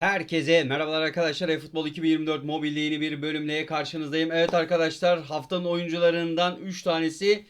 Herkese merhabalar arkadaşlar. eFootball 2024 mobilde yeni bir bölümle karşınızdayım. Evet arkadaşlar haftanın oyuncularından 3 tanesi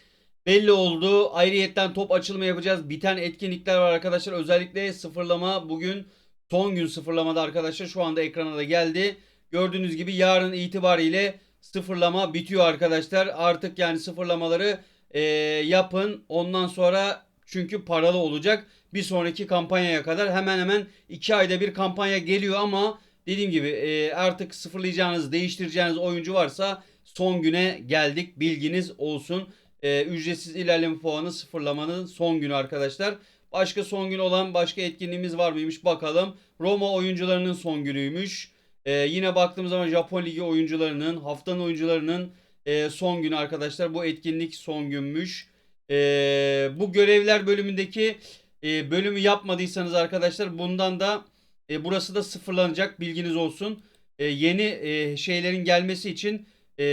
belli oldu. Ayrıyetten top açılımı yapacağız. Biten etkinlikler var arkadaşlar. Özellikle sıfırlama bugün son gün sıfırlamada arkadaşlar. Şu anda ekrana da geldi. Gördüğünüz gibi yarın itibariyle sıfırlama bitiyor arkadaşlar. Artık yani sıfırlamaları eee, yapın. Ondan sonra çünkü paralı olacak. Bir sonraki kampanyaya kadar hemen hemen 2 ayda bir kampanya geliyor ama dediğim gibi e, artık sıfırlayacağınız, değiştireceğiniz oyuncu varsa son güne geldik. Bilginiz olsun. E, ücretsiz ilerleme puanı sıfırlamanın son günü arkadaşlar. Başka son gün olan başka etkinliğimiz var mıymış bakalım. Roma oyuncularının son günüymüş. E, yine baktığımız zaman Japon Ligi oyuncularının, haftanın oyuncularının e, son günü arkadaşlar. Bu etkinlik son günmüş. E, bu görevler bölümündeki e, bölümü yapmadıysanız arkadaşlar bundan da e, burası da sıfırlanacak bilginiz olsun. E, yeni e, şeylerin gelmesi için e,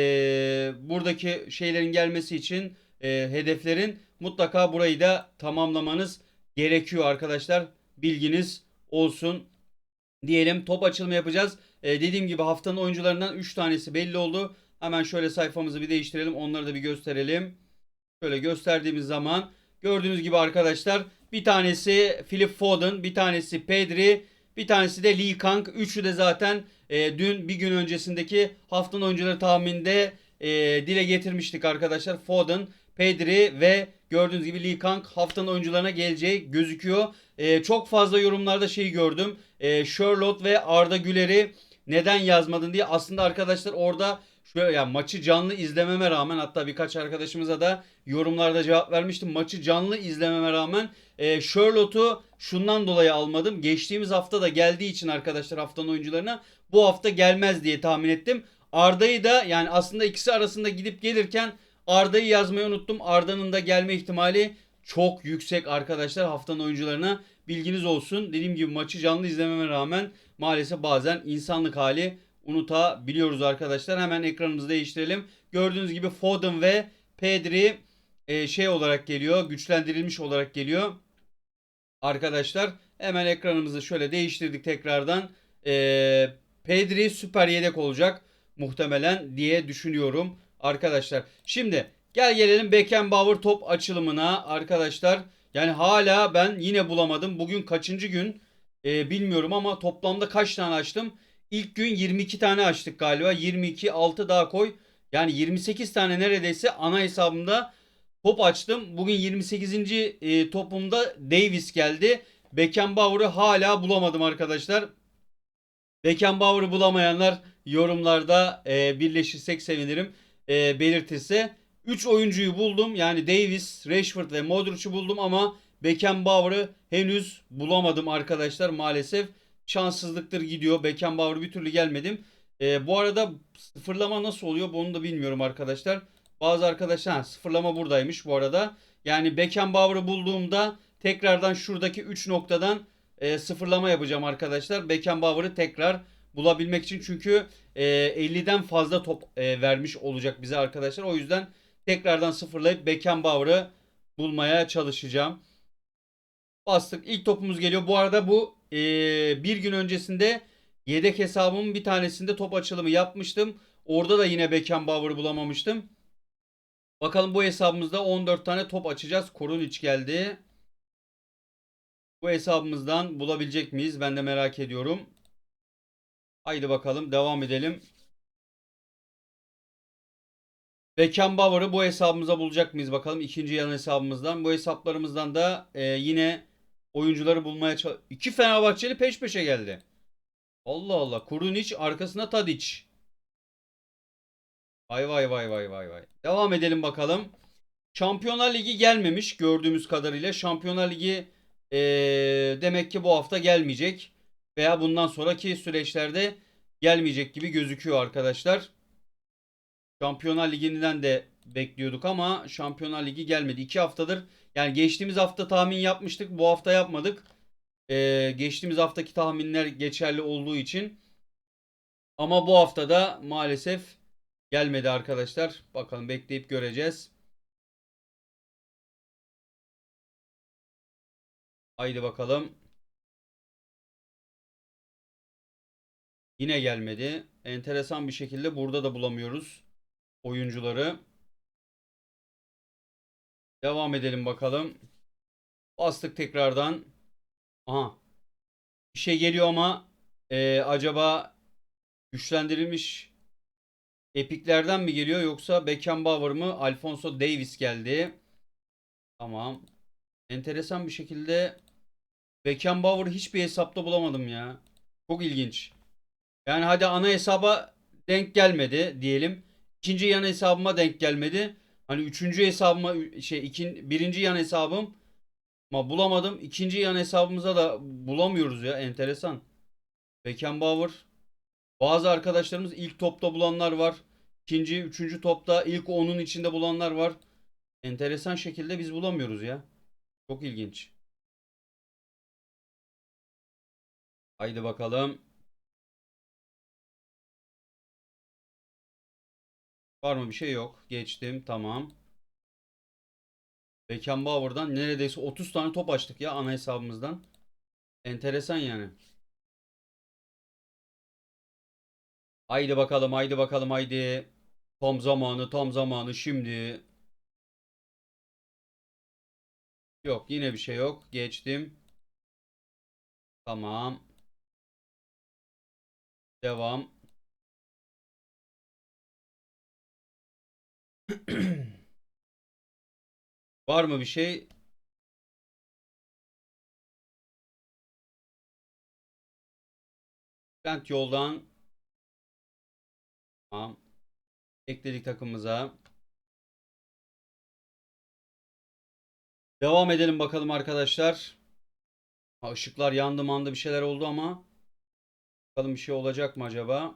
buradaki şeylerin gelmesi için e, hedeflerin mutlaka burayı da tamamlamanız gerekiyor arkadaşlar. Bilginiz olsun diyelim. Top açılımı yapacağız. E, dediğim gibi haftanın oyuncularından 3 tanesi belli oldu. Hemen şöyle sayfamızı bir değiştirelim. Onları da bir gösterelim. Şöyle gösterdiğimiz zaman gördüğünüz gibi arkadaşlar bir tanesi Philip Foden, bir tanesi Pedri, bir tanesi de Lee Kang. Üçü de zaten e, dün bir gün öncesindeki haftanın oyuncuları tahminde e, dile getirmiştik arkadaşlar. Foden, Pedri ve gördüğünüz gibi Lee Kang haftanın oyuncularına geleceği gözüküyor. E, çok fazla yorumlarda şey gördüm. E, Charlotte ve Arda Güler'i neden yazmadın diye. Aslında arkadaşlar orada şöyle yani maçı canlı izlememe rağmen hatta birkaç arkadaşımıza da yorumlarda cevap vermiştim. Maçı canlı izlememe rağmen e, Charlotte'u şundan dolayı almadım. Geçtiğimiz hafta da geldiği için arkadaşlar haftanın oyuncularına bu hafta gelmez diye tahmin ettim. Arda'yı da yani aslında ikisi arasında gidip gelirken Arda'yı yazmayı unuttum. Arda'nın da gelme ihtimali çok yüksek arkadaşlar haftanın oyuncularına. Bilginiz olsun. Dediğim gibi maçı canlı izlememe rağmen maalesef bazen insanlık hali unutabiliyoruz arkadaşlar. Hemen ekranımızı değiştirelim. Gördüğünüz gibi Foden ve Pedri e, şey olarak geliyor. Güçlendirilmiş olarak geliyor. Arkadaşlar hemen ekranımızı şöyle değiştirdik tekrardan. E, Pedri süper yedek olacak muhtemelen diye düşünüyorum arkadaşlar. Şimdi gel gelelim Beckenbauer top açılımına arkadaşlar. Yani hala ben yine bulamadım. Bugün kaçıncı gün e, bilmiyorum ama toplamda kaç tane açtım? İlk gün 22 tane açtık galiba. 22 6 daha koy. Yani 28 tane neredeyse ana hesabımda top açtım. Bugün 28. e, topumda Davis geldi. Beckenbauer'ı hala bulamadım arkadaşlar. Beckenbauer'ı bulamayanlar yorumlarda e, birleşirsek sevinirim. E, belirtirse. 3 oyuncuyu buldum. Yani Davis, Rashford ve Modric'i buldum ama Beckenbauer'ı henüz bulamadım arkadaşlar maalesef. Şanssızlıktır gidiyor. Beckenbauer bir türlü gelmedim. E, bu arada sıfırlama nasıl oluyor bunu da bilmiyorum arkadaşlar. Bazı arkadaşlar sıfırlama buradaymış bu arada. Yani Beckenbauer'ı bulduğumda tekrardan şuradaki 3 noktadan e, sıfırlama yapacağım arkadaşlar. Beckenbauer'ı tekrar bulabilmek için çünkü e, 50'den fazla top e, vermiş olacak bize arkadaşlar. O yüzden tekrardan sıfırlayıp Beckenbauer'ı bulmaya çalışacağım. Bastık. İlk topumuz geliyor. Bu arada bu e, bir gün öncesinde yedek hesabımın bir tanesinde top açılımı yapmıştım. Orada da yine Beckenbauer'ı bulamamıştım. Bakalım bu hesabımızda 14 tane top açacağız. Korunic geldi. Bu hesabımızdan bulabilecek miyiz? Ben de merak ediyorum. Haydi bakalım devam edelim. Beckenbauer'ı bu hesabımıza bulacak mıyız bakalım ikinci yan hesabımızdan. Bu hesaplarımızdan da e, yine oyuncuları bulmaya çalış... İki Fenerbahçeli peş peşe geldi. Allah Allah. Kurunic arkasına Tadic. Vay vay vay vay vay vay. Devam edelim bakalım. Şampiyonlar Ligi gelmemiş gördüğümüz kadarıyla. Şampiyonlar Ligi e, demek ki bu hafta gelmeyecek. Veya bundan sonraki süreçlerde gelmeyecek gibi gözüküyor arkadaşlar. Şampiyonlar Ligi'nden de bekliyorduk ama Şampiyonlar Ligi gelmedi. 2 haftadır yani geçtiğimiz hafta tahmin yapmıştık. Bu hafta yapmadık. Ee, geçtiğimiz haftaki tahminler geçerli olduğu için. Ama bu hafta da maalesef gelmedi arkadaşlar. Bakalım bekleyip göreceğiz. Haydi bakalım. Yine gelmedi. Enteresan bir şekilde burada da bulamıyoruz oyuncuları. Devam edelim bakalım. Bastık tekrardan. Aha. Bir şey geliyor ama e, acaba güçlendirilmiş epiklerden mi geliyor yoksa Beckenbauer mı? Alfonso Davis geldi. Tamam. Enteresan bir şekilde Beckenbauer'ı hiçbir hesapta bulamadım ya. Çok ilginç. Yani hadi ana hesaba denk gelmedi diyelim. İkinci yan hesabıma denk gelmedi. Hani üçüncü hesabıma şey ikin, birinci yan hesabım ama bulamadım. İkinci yan hesabımıza da bulamıyoruz ya. Enteresan. Beckenbauer. Bazı arkadaşlarımız ilk topta bulanlar var. İkinci, üçüncü topta ilk onun içinde bulanlar var. Enteresan şekilde biz bulamıyoruz ya. Çok ilginç. Haydi bakalım. Var mı bir şey yok. Geçtim. Tamam. Beckenbauer'dan neredeyse 30 tane top açtık ya ana hesabımızdan. Enteresan yani. Haydi bakalım, haydi bakalım, haydi. Tam zamanı, tam zamanı şimdi. Yok, yine bir şey yok. Geçtim. Tamam. Devam. Var mı bir şey? Trend yoldan tamam. Ekledik takımımıza. Devam edelim bakalım arkadaşlar. Ha, ışıklar yandı mandı bir şeyler oldu ama bakalım bir şey olacak mı acaba?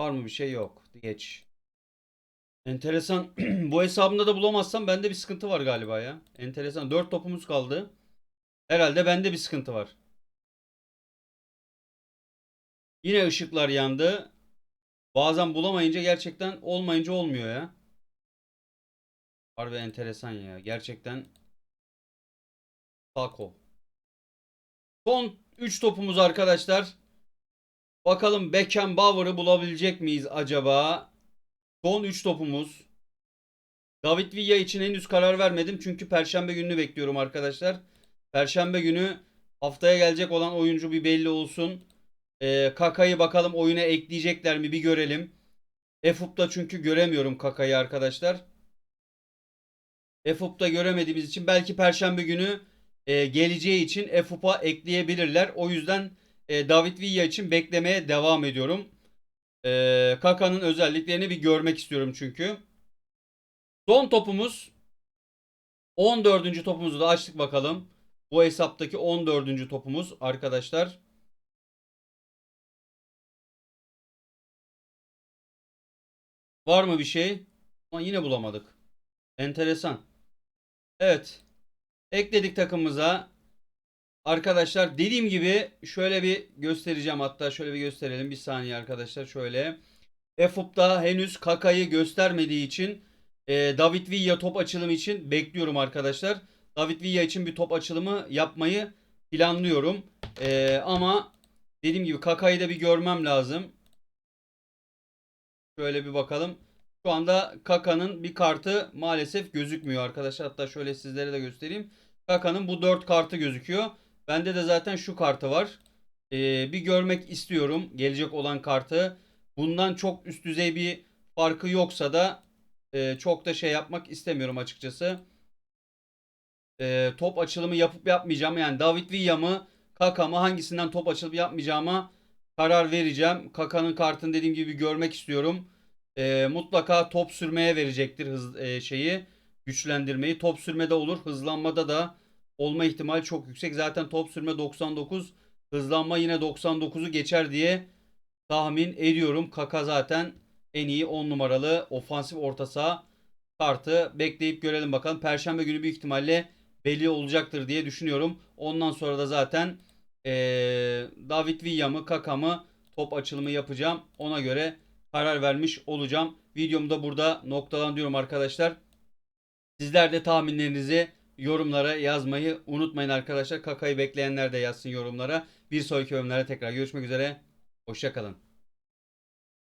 Var mı bir şey yok. Geç. Enteresan. Bu hesabımda da bulamazsam bende bir sıkıntı var galiba ya. Enteresan. 4 topumuz kaldı. Herhalde bende bir sıkıntı var. Yine ışıklar yandı. Bazen bulamayınca gerçekten olmayınca olmuyor ya. Harbi enteresan ya. Gerçekten Taco. Son 3 topumuz arkadaşlar. Bakalım Beckenbauer'ı bulabilecek miyiz acaba? Son 3 topumuz. David Villa için henüz karar vermedim. Çünkü Perşembe gününü bekliyorum arkadaşlar. Perşembe günü haftaya gelecek olan oyuncu bir belli olsun. Ee, Kaka'yı bakalım oyuna ekleyecekler mi bir görelim. EFUP'ta çünkü göremiyorum Kaka'yı arkadaşlar. EFUP'ta göremediğimiz için belki Perşembe günü e, geleceği için EFUP'a ekleyebilirler. O yüzden e, David Villa için beklemeye devam ediyorum. E, Kaka'nın özelliklerini bir görmek istiyorum çünkü. Son topumuz 14. topumuzu da açtık bakalım. Bu hesaptaki 14. topumuz arkadaşlar. Var mı bir şey? Ama yine bulamadık. Enteresan. Evet. Ekledik takımımıza. Arkadaşlar dediğim gibi şöyle bir göstereceğim. Hatta şöyle bir gösterelim. Bir saniye arkadaşlar. Şöyle. EFUP'ta henüz Kaka'yı göstermediği için e, David Villa top açılımı için bekliyorum arkadaşlar. David Villa için bir top açılımı yapmayı planlıyorum. E, ama dediğim gibi Kaka'yı da bir görmem lazım. Şöyle bir bakalım. Şu anda Kaka'nın bir kartı maalesef gözükmüyor arkadaşlar. Hatta şöyle sizlere de göstereyim. Kaka'nın bu 4 kartı gözüküyor. Bende de zaten şu kartı var. Ee, bir görmek istiyorum gelecek olan kartı. Bundan çok üst düzey bir farkı yoksa da e, çok da şey yapmak istemiyorum açıkçası. E, top açılımı yapıp yapmayacağım. Yani David Villa mı Kaka mı hangisinden top açılıp yapmayacağıma karar vereceğim. Kaka'nın kartını dediğim gibi görmek istiyorum. E, mutlaka top sürmeye verecektir hız e, şeyi güçlendirmeyi. Top sürmede olur. Hızlanmada da olma ihtimali çok yüksek. Zaten top sürme 99, hızlanma yine 99'u geçer diye tahmin ediyorum. Kaka zaten en iyi 10 numaralı ofansif orta saha kartı. Bekleyip görelim bakalım. Perşembe günü büyük ihtimalle belli olacaktır diye düşünüyorum. Ondan sonra da zaten ee, David Villa mı Kaka mı top açılımı yapacağım. Ona göre karar vermiş olacağım. Videomu da burada noktalandırıyorum arkadaşlar. Sizler de tahminlerinizi yorumlara yazmayı unutmayın arkadaşlar. Kakayı bekleyenler de yazsın yorumlara. Bir sonraki bölümlerde tekrar görüşmek üzere. Hoşçakalın.